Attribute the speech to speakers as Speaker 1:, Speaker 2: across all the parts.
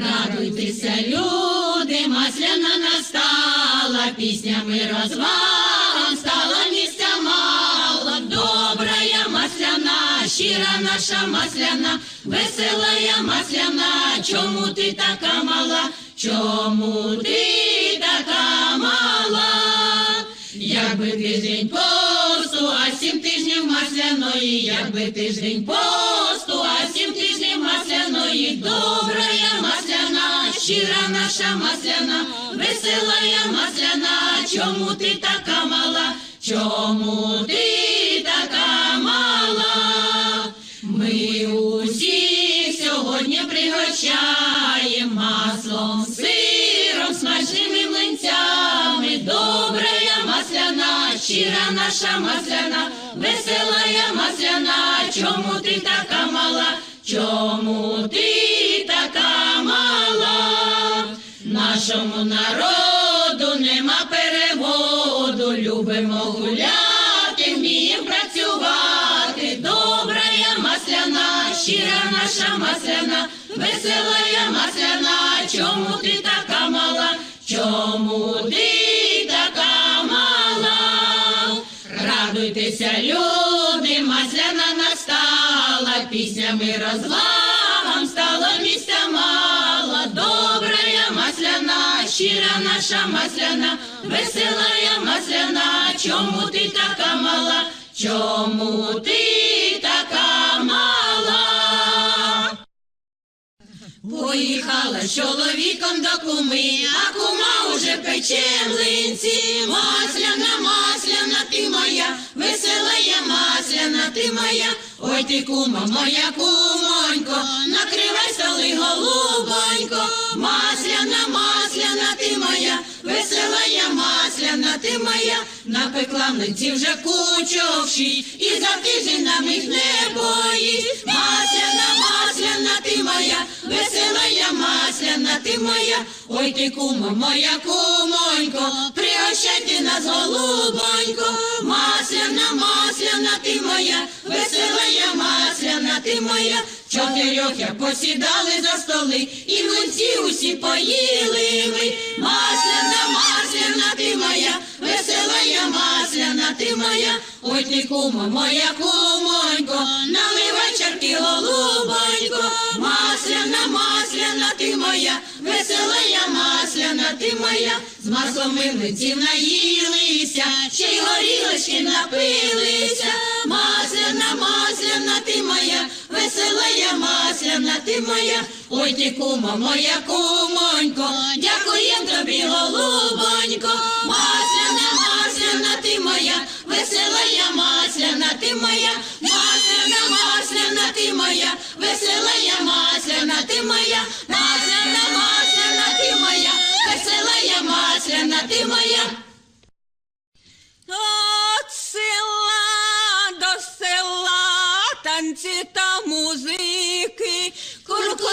Speaker 1: Радуйтеся, люди, масляна настала, піснями розвалом стала місця мало. Добрая масляна, щира наша масляна, веселая масляна, чому ти така мала? Чому ти така мала? Якби тиждень посту, а сім тижнів масляної, якби тиждень посту, а сім тижнів масляної, добрая масляна, щира наша масляна, веселая масляна, чому ти така мала? Чому ти така мала? Ми усіх сьогодні пригощаємо маслом, сиром, смачними млинцями, добрая масляна, щира наша масляна, веселая масляна, чому ти така мала? Чому ти Нашому народу нема переводу, любимо гуляти, вміємо працювати, добрая масляна, щира наша масляна, веселая масляна, чому ти така мала? Чому ти така мала? Радуйтеся, люди, масляна настала, піснями розвалом стало місця наша масляна, веселая масляна, чому ти така мала? Чому ти така мала? Поїхала з чоловіком до куми, а кума уже пече млинці. Масляна, масляна, ти моя, веселая масляна, ти моя. Ой ти кума, моя кумонько, накривай столи голубонько. Масляна, масляна, ти моя, ти моя. Напекла млинці вже кучовші, і за тиждень нам їх не боїть. Масляна, масляна, ти моя, веселая масляна, ти моя, ой ти кума, моя кумонько, пригощайте нас, голубонько, масляна, масляна, ти моя, веселая масляна, ти моя, чотирьох я посідали за столи, і млинці усі поїли ви, масляна, масляна, ти моя, моя, ой ти кума, моя кумонько, наливай чарки, голубонько, масляна, масляна, ти моя, веселая масляна, ти моя, з маслом ми наїлися, ще й горілочки напилися, масляна, масляна, ти моя, веселая масляна, ти моя, ой ти кума, моя кумонько, дякуєм тобі, голубонько, масляна, масляна, ти моя, веселая масляна, ти моя, масляна, масляна, ти моя, веселая масляна, ти моя, масляна, масляна, ти моя, веселая масляна, ти моя.
Speaker 2: От села до села, танці та музики,
Speaker 1: Курку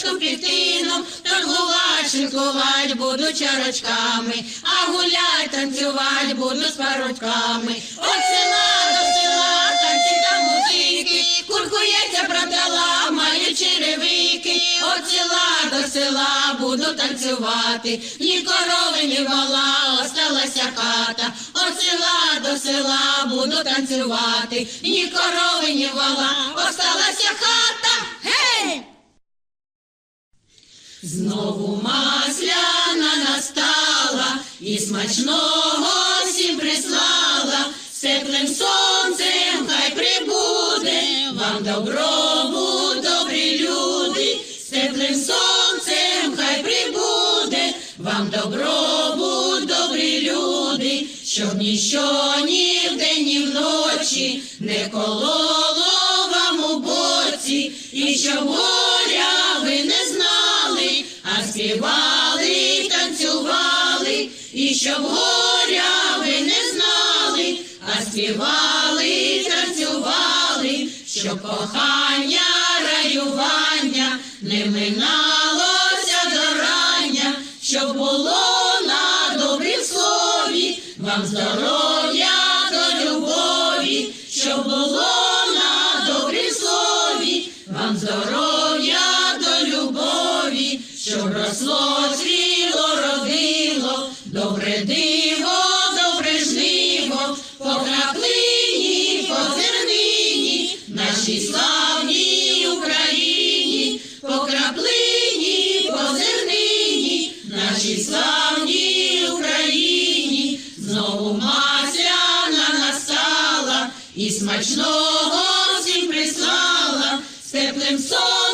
Speaker 1: зроблю, я тачку пітину, буду чарочками, а гулять, танцювать буду з парочками. От села до села, танці та музики, курку яйця продала, маю черевики, от села до села буду танцювати, ні корови, ні вола, осталася хата, от села до села буду танцювати, ні корови, ні вола, осталася хата, Знову масляна настала і смачного всім прислала, з теплим сонцем хай прибуде, вам добробу, добрі люди, з сонцем хай прибуде, вам добробу, добрі люди, щоб ніщо ні вдень, ні вночі не кололо вам у боці, і щоб співали, танцювали, і щоб горя ви не знали, а співали, танцювали, щоб кохання, раювання не миналося зарання, щоб було на добрім слові, вам здоров'я щоб росло, цвіло, родило, добре диво, добре жниво, по краплині, по зернині, нашій славній Україні, по краплині, по зернині, нашій славній Україні, знову масляна настала і смачного всім прислала, з теплим сонцем.